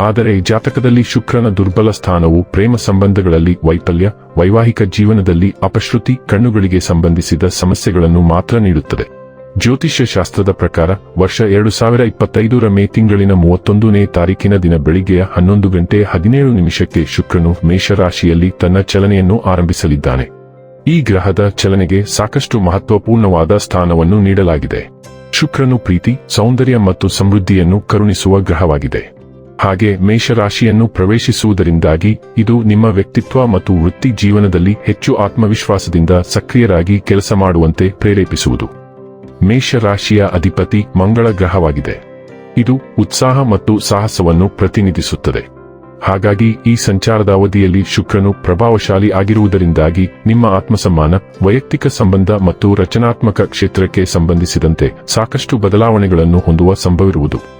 ಆದರೆ ಜಾತಕದಲ್ಲಿ ಶುಕ್ರನ ದುರ್ಬಲ ಸ್ಥಾನವು ಪ್ರೇಮ ಸಂಬಂಧಗಳಲ್ಲಿ ವೈಫಲ್ಯ, ವೈವಾಹಿಕ ಜೀವನದಲ್ಲಿ ಅಪಶ್ರುತಿ, ಕಣ್ಣುಗಳಿಗೆ ಸಂಬಂಧಿಸಿದ ಸಮಸ್ಯೆಗಳನ್ನು ಮಾತ್ರ ನೀಡುತ್ತದೆ. ಜ್ಯೋತಿಷ್ಯ ಶಾಸ್ತ್ರದ ಪ್ರಕಾರ, ವರ್ಷ ಎರಡು ಸಾವಿರ ಇಪ್ಪತ್ತೈದರ ಮೇ ತಿಂಗಳಿನ ಮೂವತ್ತೊಂದನೇ ತಾರೀಕಿನ ದಿನ ಬೆಳಿಗ್ಗೆಯ ಹನ್ನೊಂದು ಗಂಟೆ ಹದಿನೇಳು ನಿಮಿಷಕ್ಕೆ ಶುಕ್ರನು ಮೇಷರಾಶಿಯಲ್ಲಿ ತನ್ನ ಚಲನೆಯನ್ನು ಆರಂಭಿಸಲಿದ್ದಾನೆ. ಈ ಗ್ರಹದ ಚಲನೆಗೆ ಸಾಕಷ್ಟು ಮಹತ್ವಪೂರ್ಣವಾದ ಸ್ಥಾನವನ್ನು ನೀಡಲಾಗಿದೆ. ಶುಕ್ರನು ಪ್ರೀತಿ, ಸೌಂದರ್ಯ ಮತ್ತು ಸಮೃದ್ಧಿಯನ್ನು ಕರುಣಿಸುವ ಗ್ರಹವಾಗಿದೆ. ಹಾಗೆ ಮೇಷರಾಶಿಯನ್ನು ಪ್ರವೇಶಿಸುವುದರಿಂದಾಗಿ ಇದು ನಿಮ್ಮ ವ್ಯಕ್ತಿತ್ವ ಮತ್ತು ವೃತ್ತಿ ಜೀವನದಲ್ಲಿ ಹೆಚ್ಚು ಆತ್ಮವಿಶ್ವಾಸದಿಂದ ಸಕ್ರಿಯರಾಗಿ ಕೆಲಸ ಮಾಡುವಂತೆ ಪ್ರೇರೇಪಿಸುವುದು. ಮೇಷರಾಶಿಯ ಅಧಿಪತಿ ಮಂಗಳ ಗ್ರಹವಾಗಿದೆ. ಇದು ಉತ್ಸಾಹ ಮತ್ತು ಸಾಹಸವನ್ನು ಪ್ರತಿನಿಧಿಸುತ್ತದೆ. ಹಾಗಾಗಿ ಈ ಸಂಚಾರದ ಅವಧಿಯಲ್ಲಿ ಶುಕ್ರನು ಪ್ರಭಾವಶಾಲಿ ಆಗಿರುವುದರಿಂದಾಗಿ ನಿಮ್ಮ ಆತ್ಮಸಮ್ಮಾನ, ವೈಯಕ್ತಿಕ ಸಂಬಂಧ ಮತ್ತು ರಚನಾತ್ಮಕ ಕ್ಷೇತ್ರಕ್ಕೆ ಸಂಬಂಧಿಸಿದಂತೆ ಸಾಕಷ್ಟು ಬದಲಾವಣೆಗಳನ್ನು ಹೊಂದುವ ಸಂಭವಿರುವುದು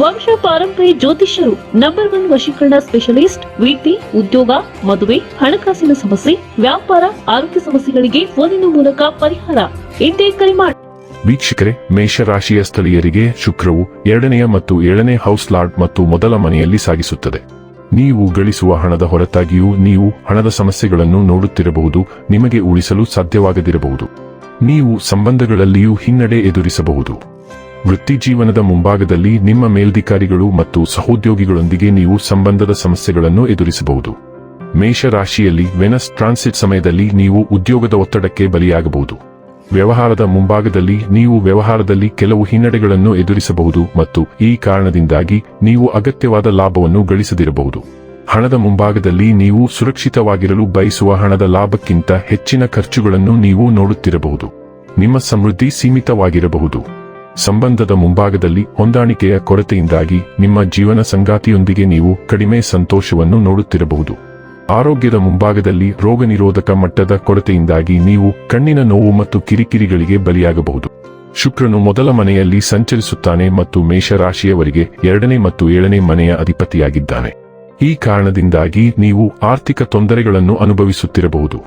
ವಂಶ ಪಾರಂಪರ್ಯ ಜ್ಯೋತಿಷ್ಯರು ನಂಬರ್ ಒನ್ ವಶೀಕರಣ ಸ್ಪೆಷಲಿಸ್ಟ್ ವೃತ್ತಿ ಉದ್ಯೋಗ, ಮದುವೆ, ಹಣಕಾಸಿನ ಸಮಸ್ಯೆ, ವ್ಯಾಪಾರ, ಆರೋಗ್ಯ ಸಮಸ್ಯೆಗಳಿಗೆ ಫೋನಿನ ಮೂಲಕ ಪರಿಹಾರ. ಇಂದೇ ಕರೆ ಮಾಡಿ ವೀಕ್ಷಕರೇ, ಮೇಷರಾಶಿಯ ಸ್ಥಳೀಯರಿಗೆ ಶುಕ್ರವು ಎರಡನೆಯ ಮತ್ತು ಏಳನೇ ಹೌಸ್ ಲಾರ್ಡ್ ಮತ್ತು ಮೊದಲ ಮನೆಯಲ್ಲಿ ಸಾಗಿಸುತ್ತದೆ. ನೀವು ಗಳಿಸುವ ಹಣದ ಹೊರತಾಗಿಯೂ ನೀವು ಹಣದ ಸಮಸ್ಯೆಗಳನ್ನು ನೋಡುತ್ತಿರಬಹುದು, ನಿಮಗೆ ಉಳಿಸಲು ಸಾಧ್ಯವಾಗದಿರಬಹುದು. ನೀವು ಸಂಬಂಧಗಳಲ್ಲಿಯೂ ಹಿನ್ನಡೆ ಎದುರಿಸಬಹುದು. ವೃತ್ತಿ ಜೀವನದ ಮುಂಭಾಗದಲ್ಲಿ ನಿಮ್ಮ ಮೇಲ್ಧಿಕಾರಿಗಳು ಮತ್ತು ಸಹೋದ್ಯೋಗಿಗಳೊಂದಿಗೆ ನೀವು ಸಂಬಂಧದ ಸಮಸ್ಯೆಗಳನ್ನು ಎದುರಿಸಬಹುದು. ಮೇಷರಾಶಿಯಲ್ಲಿ ವೆನಸ್ ಟ್ರಾನ್ಸಿಟ್ ಸಮಯದಲ್ಲಿ ನೀವು ಉದ್ಯೋಗದ ಒತ್ತಡಕ್ಕೆ ಬಲಿಯಾಗಬಹುದು. ವ್ಯವಹಾರದ ಮುಂಭಾಗದಲ್ಲಿ ನೀವು ವ್ಯವಹಾರದಲ್ಲಿ ಕೆಲವು ಹಿನ್ನಡೆಗಳನ್ನು ಎದುರಿಸಬಹುದು ಮತ್ತು ಈ ಕಾರಣದಿಂದಾಗಿ ನೀವು ಅಗತ್ಯವಾದ ಲಾಭವನ್ನು ಗಳಿಸದಿರಬಹುದು. ಹಣದ ಮುಂಭಾಗದಲ್ಲಿ ನೀವು ಸುರಕ್ಷಿತವಾಗಿರಲು ಬಯಸುವ ಹಣದ ಲಾಭಕ್ಕಿಂತ ಹೆಚ್ಚಿನ ಖರ್ಚುಗಳನ್ನು ನೀವು ನೋಡುತ್ತಿರಬಹುದು. ನಿಮ್ಮ ಸಮೃದ್ಧಿ ಸೀಮಿತವಾಗಿರಬಹುದು. ಸಂಬಂಧದ ಮುಂಭಾಗದಲ್ಲಿ ಹೊಂದಾಣಿಕೆಯ ಕೊರತೆಯಿಂದಾಗಿ ನಿಮ್ಮ ಜೀವನ ಸಂಗಾತಿಯೊಂದಿಗೆ ನೀವು ಕಡಿಮೆ ಸಂತೋಷವನ್ನು ನೋಡುತ್ತಿರಬಹುದು. ಆರೋಗ್ಯದ ಮುಂಭಾಗದಲ್ಲಿ ರೋಗನಿರೋಧಕ ಮಟ್ಟದ ಕೊರತೆಯಿಂದಾಗಿ ನೀವು ಕಣ್ಣಿನ ನೋವು ಮತ್ತು ಕಿರಿಕಿರಿಗಳಿಗೆ ಬಲಿಯಾಗಬಹುದು. ಶುಕ್ರನು ಮೊದಲ ಮನೆಯಲ್ಲಿ ಸಂಚರಿಸುತ್ತಾನೆ ಮತ್ತು ಮೇಷರಾಶಿಯವರಿಗೆ ಎರಡನೇ ಮತ್ತು ಏಳನೇ ಮನೆಯ ಅಧಿಪತಿಯಾಗಿದ್ದಾನೆ. ಈ ಕಾರಣದಿಂದಾಗಿ ನೀವು ಆರ್ಥಿಕ ತೊಂದರೆಗಳನ್ನು ಅನುಭವಿಸುತ್ತಿರಬಹುದು.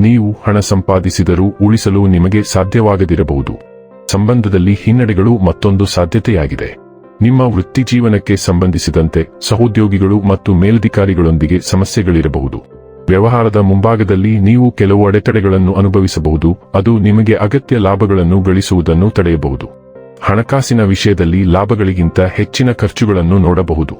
ನೀವು ಹಣ ಸಂಪಾದಿಸಿದರೂ ಉಳಿಸಲು ನಿಮಗೆ ಸಾಧ್ಯವಾಗದಿರಬಹುದು. ಸಂಬಂಧದಲ್ಲಿ ಹಿನ್ನಡೆಗಳು ಮತ್ತೊಂದು ಸಾಧ್ಯತೆಯಾಗಿದೆ. ನಿಮ್ಮ ವೃತ್ತಿ ಜೀವನಕ್ಕೆ ಸಂಬಂಧಿಸಿದಂತೆ ಸಹೋದ್ಯೋಗಿಗಳು ಮತ್ತು ಮೇಲಧಿಕಾರಿಗಳೊಂದಿಗೆ ಸಮಸ್ಯೆಗಳಿರಬಹುದು. ವ್ಯವಹಾರದ ಮುಂಭಾಗದಲ್ಲಿ ನೀವು ಕೆಲವು ಅಡೆತಡೆಗಳನ್ನು ಅನುಭವಿಸಬಹುದು, ಅದು ನಿಮಗೆ ಅಗತ್ಯ ಲಾಭಗಳನ್ನು ಗಳಿಸುವುದನ್ನು ತಡೆಯಬಹುದು. ಹಣಕಾಸಿನ ವಿಷಯದಲ್ಲಿ ಲಾಭಗಳಿಗಿಂತ ಹೆಚ್ಚಿನ ಖರ್ಚುಗಳನ್ನು ನೋಡಬಹುದು.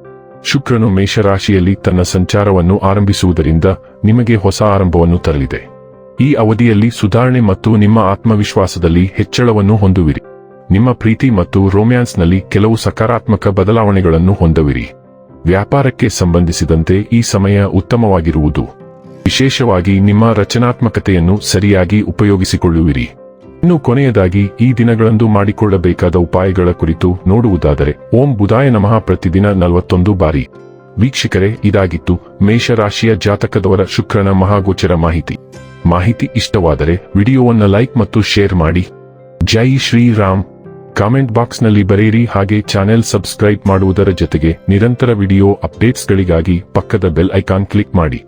ಶುಕ್ರನು ಮೇಷರಾಶಿಯಲ್ಲಿ ತನ್ನ ಸಂಚಾರವನ್ನು ಆರಂಭಿಸುವುದರಿಂದ ನಿಮಗೆ ಹೊಸ ಆರಂಭವನ್ನು ತರಲಿದೆ. ಈ ಅವಧಿಯಲ್ಲಿ ಸುಧಾರಣೆ ಮತ್ತು ನಿಮ್ಮ ಆತ್ಮವಿಶ್ವಾಸದಲ್ಲಿ ಹೆಚ್ಚಳವನ್ನು ಹೊಂದುವಿರಿ. ನಿಮ್ಮ ಪ್ರೀತಿ ಮತ್ತು ರೋಮ್ಯಾನ್ಸ್ನಲ್ಲಿ ಕೆಲವು ಸಕಾರಾತ್ಮಕ ಬದಲಾವಣೆಗಳನ್ನು ಹೊಂದುವಿರಿ. ವ್ಯಾಪಾರಕ್ಕೆ ಸಂಬಂಧಿಸಿದಂತೆ ಈ ಸಮಯ ಉತ್ತಮವಾಗಿರುವುದು. ವಿಶೇಷವಾಗಿ ನಿಮ್ಮ ರಚನಾತ್ಮಕತೆಯನ್ನು ಸರಿಯಾಗಿ ಉಪಯೋಗಿಸಿಕೊಳ್ಳುವಿರಿ. ಇನ್ನು ಕೊನೆಯದಾಗಿ, ಈ ದಿನಗಳಂದು ಮಾಡಿಕೊಳ್ಳಬೇಕಾದ ಉಪಾಯಗಳ ಕುರಿತು ನೋಡುವುದಾದರೆ, ಓಂ ಬುಧಾಯ ನಮಃ ಪ್ರತಿದಿನ ನಲವತ್ತೊಂದು ಬಾರಿ. ವೀಕ್ಷಕರೇ, ಇದಾಗಿತ್ತು ಮೇಷರಾಶಿಯ ಜಾತಕದವರ ಶುಕ್ರನ ಮಹಾಗೋಚರ ಮಾಹಿತಿ. ಮಾಹಿತಿ ಇಷ್ಟವಾದರೆ ವಿಡಿಯೋವನ್ನು ಲೈಕ್ ಮತ್ತು ಶೇರ್ ಮಾಡಿ. ಜೈ ಶ್ರೀರಾಮ್. ಕಾಮೆಂಟ್ ಬಾಕ್ಸ್ನಲ್ಲಿ ಬರೆಯಿರಿ ಹಾಗೆ ಚಾನೆಲ್ ಸಬ್ಸ್ಕ್ರೈಬ್ ಮಾಡುವುದರ ಜೊತೆಗೆ ನಿರಂತರ ವಿಡಿಯೋ ಅಪ್ಡೇಟ್ಸ್ಗಳಿಗಾಗಿ ಪಕ್ಕದ ಬೆಲ್ ಐಕಾನ್ ಕ್ಲಿಕ್ ಮಾಡಿ.